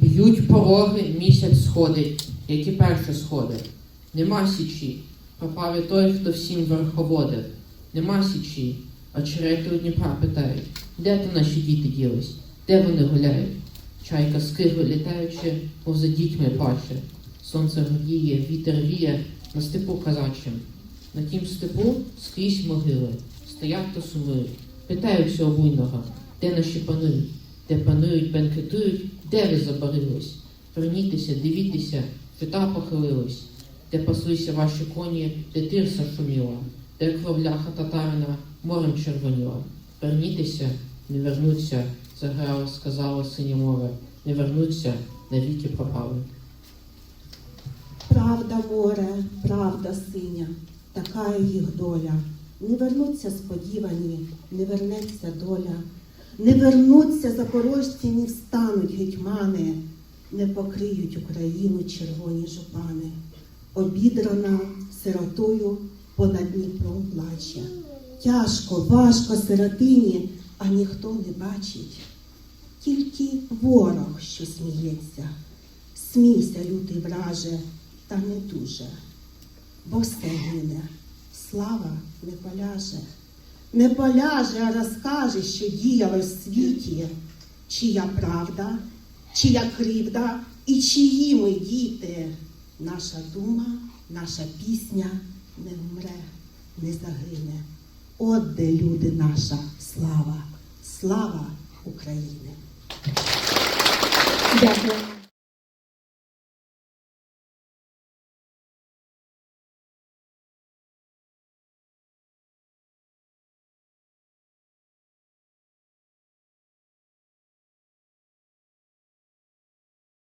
Б'ють пороги, місяць сходить, як і перші сходи. Нема січі, пропав і той, хто всім верховодив. Нема січі, а черети у Дніпра питають, де то наші діти ділись, де вони гуляють? Чайка скигло літаючи, мов за дітьми плаче. Сонце гріє, вітер віє на степу казачим. На тім степу скрізь могили, стоять та сумують, питаються обуйного, де наші панують, де панують, бенкетують, де ви забарились? Вернітеся, дивіться, фита похилились, де паслися ваші коні, де тирса шуміла, де кровляха татарина морем червоніла. Вернітеся, не вернуться, заграло, сказало синє море, не вернуться, навіки пропали. Правда, море, правда синя, така їх доля. Не вернуться сподівані, не вернеться доля, не вернуться запорожці, не встануть гетьмани, не покриють Україну червоні жупани. Обідрана сиротою понад Дніпром плаче. Тяжко, важко сиротині, а ніхто не бачить. Тільки ворог, що сміється. Смійся, лютий враже, та не дуже, бо все гине, слава не поляже, не поляже, а розкаже, що діяло в світі, чия правда, чия кривда і чиї ми діти. Наша дума, наша пісня не вмре, не загине. От де люди наша слава, слава України. Дякую.